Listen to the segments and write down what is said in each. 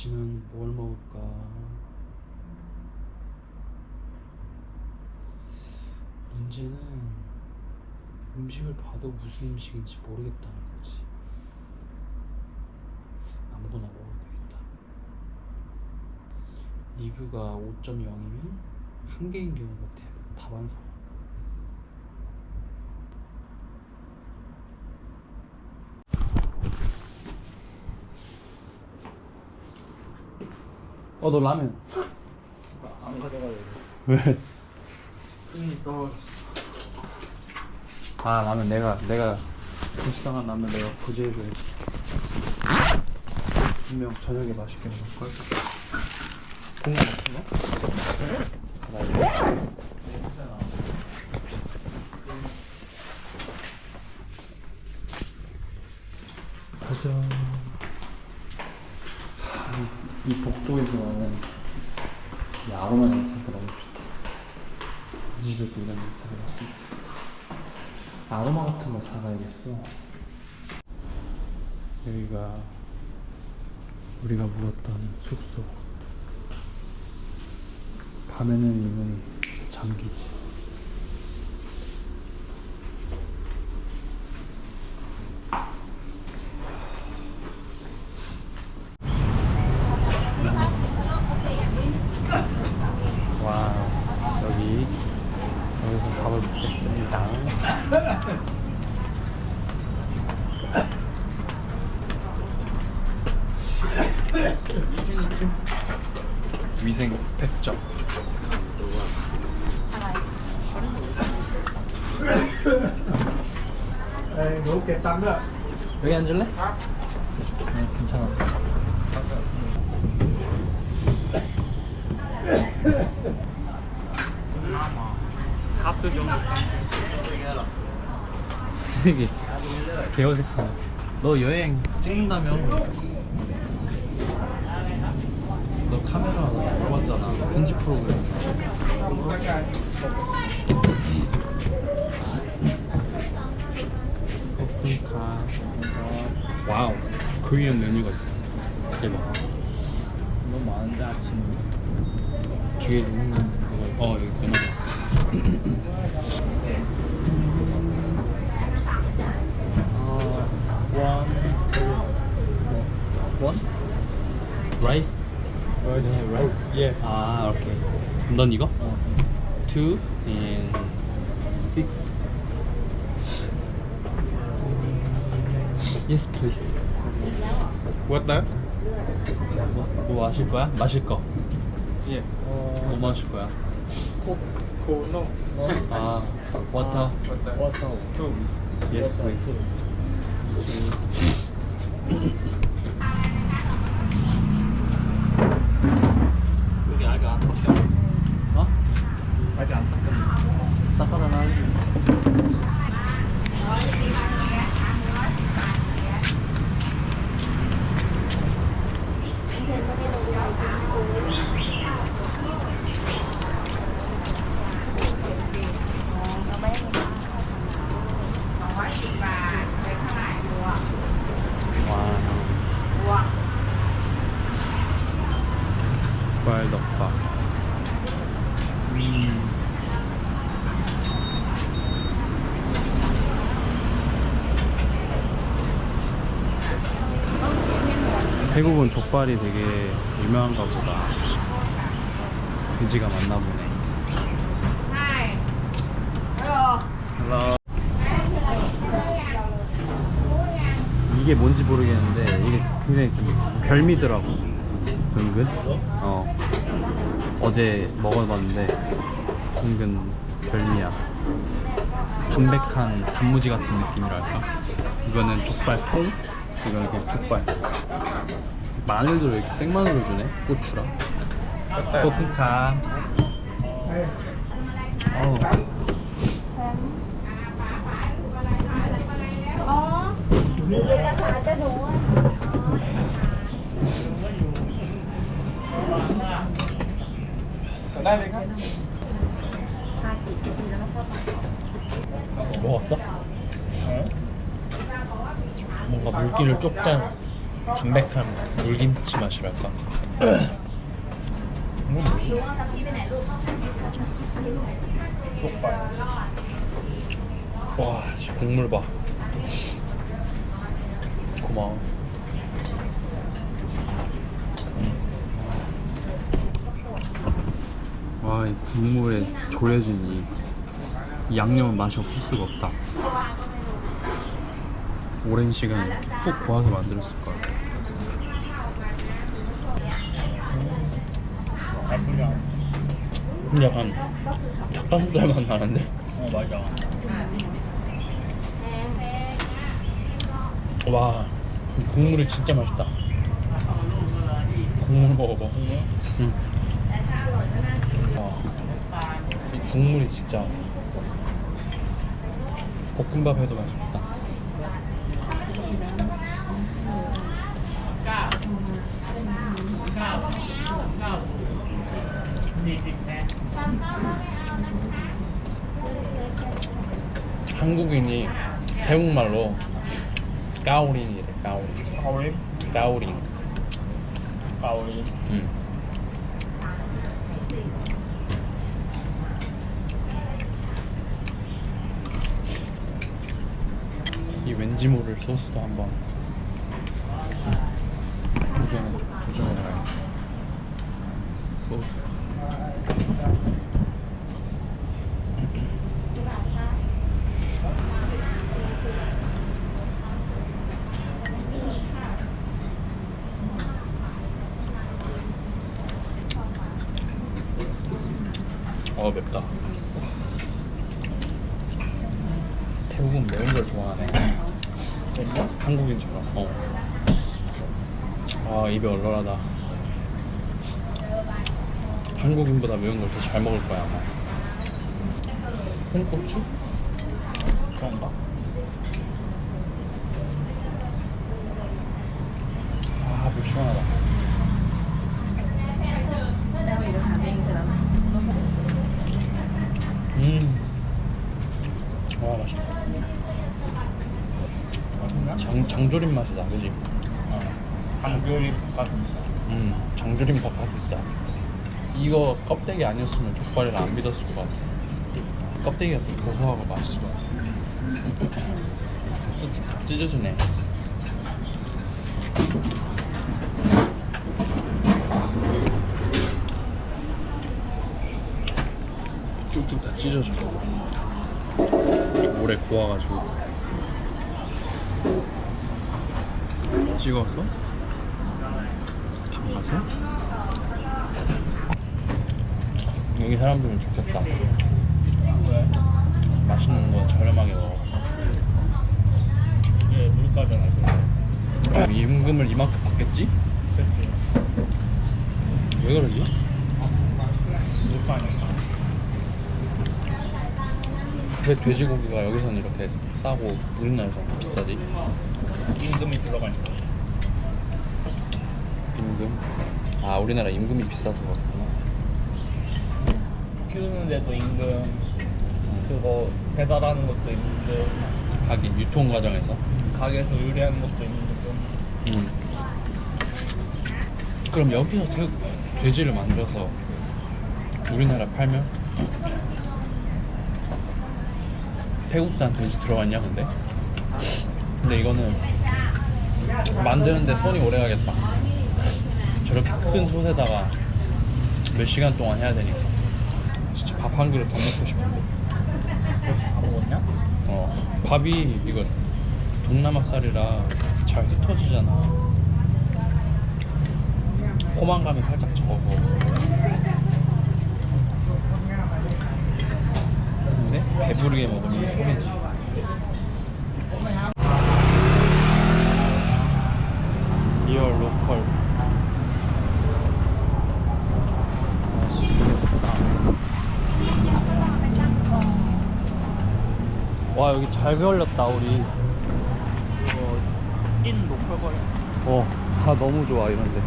아침은 뭘 먹을까? 문제는 음식을 봐도 무슨 음식인지 모르겠다는 거지. 아무거나 먹어도 되겠다. 리뷰가 5.0이면 한 개인 경우가 대부분 다반사. 어, 너 라면. 안 가져가야 돼. 왜? 흥이 떠. 아, 라면 내가, 내가, 불쌍한 라면 내가 구제해줘야지. 분명 저녁에 맛있게 먹을걸? 국물 같은 거? 나 이거. 가자. 하, 이, 이 복도에서 나는 이 아로마 냄새가 너무 좋다. 이 집에도 이런 냄새가 났습니다. 아로마 같은 거 사가야겠어. 여기가 우리가 묵었던 숙소. 밤에는 이 문이 잠기지. 와 여기 여기서 밥을 먹겠습니다. 위생 100점. Ê, đủ kẹp tâm đó. 여기 앉을래? 네, 괜찮아. 하프 정도. 되게 개어색하네. 너 여행 찍는다며? 너 카메라 물어봤잖아. 편집 프로그램. 오픈카. 와우. 코리안 메뉴가 있어. 대박. 너무 많은데 아침에. 뒤에 있는 거. 어 여기 있구나. 원. 원? 라이스? 라이스. 예. 아 오케이. 넌 이거? 어. two and six. Yes, please. What that? 뭐, 뭐 마실 거야? 마실 거. 예. 뭐 마실 거야? 코, 코, no. 아, water. That? Water. Two. Yes, please. 여기 아직 안 닦여. 어? 아직 안 닦여. 닦아다 놔. 와. 족발덮밥. 음. 태국은 족발이 되게 유명한가 보다. 돼지가 많나 보네. Hello. 이게 뭔지 모르겠는데 이게 굉장히 좀 별미더라고. 은근. 어. 어제 먹어봤는데 은근 별미야. 담백한 단무지 같은 느낌이랄까. 이거는 족발통, 이거는 그냥 족발. 마늘도 왜 이렇게 생마늘을 주네? 고추랑. 볶음카. 뭔가 물기를 쪽짠. 담백한 물김치 맛이랄까. 이건 뭐지? 와, 씨, 국물 봐. 고마워. 와, 이 국물에 졸여진 이, 이 양념은 맛이 없을 수가 없다. 오랜 시간 이렇게 푹 고아서 만들었을 거야. 나쁘지 않아. 근데 약간 닭가슴살 맛 나는데? 어 맞아. 와, 이 국물이 진짜 맛있다. 국물 먹어봐. 응. 와, 이 국물이 진짜 볶음밥 해도 맛있다. 한국인이 태국말로 까오린이래 까오린 가오리? 까오린 가오리. 응. 이 왠지 모를 소스도 한번 도전해 도전해 봐요 소스 어 맵다 태국은 매운 걸 좋아하네? 한국인처럼 어. 아 입이 얼얼하다 한국인보다 매운 걸 더 잘 먹을 거야 아마 홍고추? 그런가? 아 물 시원하다 음 와 맛있다 맛있나? 장, 장조림 맛이다 그지? 어. 한교리 같은. 음 장조림 닭가슴살 이거 껍데기 아니었으면 족발이를 안 믿었을 것 같아 껍데기가 또 고소하고 맛있어 찢- 찢어주네 쭉쭉 다 찢어져 오래 구워가지고 찍어서 담가서 여기 사람들은 좋겠다 왜? 맛있는 거 저렴하게 먹어 이게 물가잖아. 지금. 임금을 이만큼 받겠지? 왜 그러지? 물가니까. 왜 돼지고기가 여기서는 이렇게 싸고 우리나라에서는 비싸지? 임금이 들어가니까. 임금? 아 우리나라 임금이 비싸서 그렇구나 키우는데도 임금. 그거 배달하는 것도 임금. 하긴 유통 과정에서 가게에서 요리하는 것도 임금. 음. 그럼 여기서 태, 돼지를 만들어서 우리나라 팔면 태국산 돼지 들어갔냐 근데? 근데 이거는 만드는데 손이 오래 가겠다. 저렇게 큰 솥에다가 몇 시간 동안 해야 되니까. 진짜 밥 한 그릇 더 먹고 싶은데 그래서 다 먹었냐? 어 밥이 이거 동남아 쌀이라 잘 흩어지잖아. 포만감이 살짝 적어 근데 배부르게 먹으면 소리지 리얼 로컬 와 여기 잘 걸렸다 우리 찐 로컬 거리. 어, 다 너무 좋아 이런데.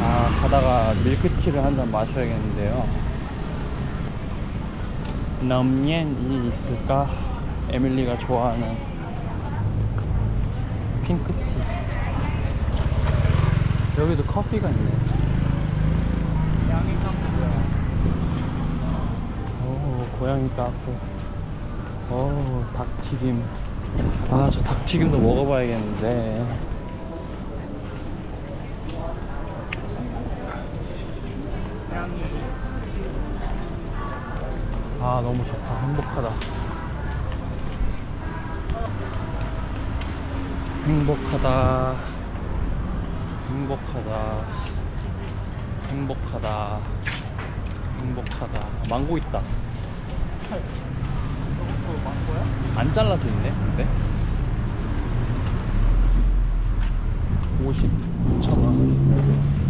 아, 가다가 밀크티를 한 잔 마셔야겠는데요. 넘옌이 있을까? 에밀리가 좋아하는 핑크티. 여기도 커피가 있네. 양이. 오, 고양이 카페. 오, 닭튀김. 아, 저 닭튀김도 먹어봐야겠는데. 아, 너무 좋다. 행복하다. 행복하다. 행복하다. 행복하다. 행복하다. 망고 있다. 안 잘라져 있네, 근데. 50, 2,000원.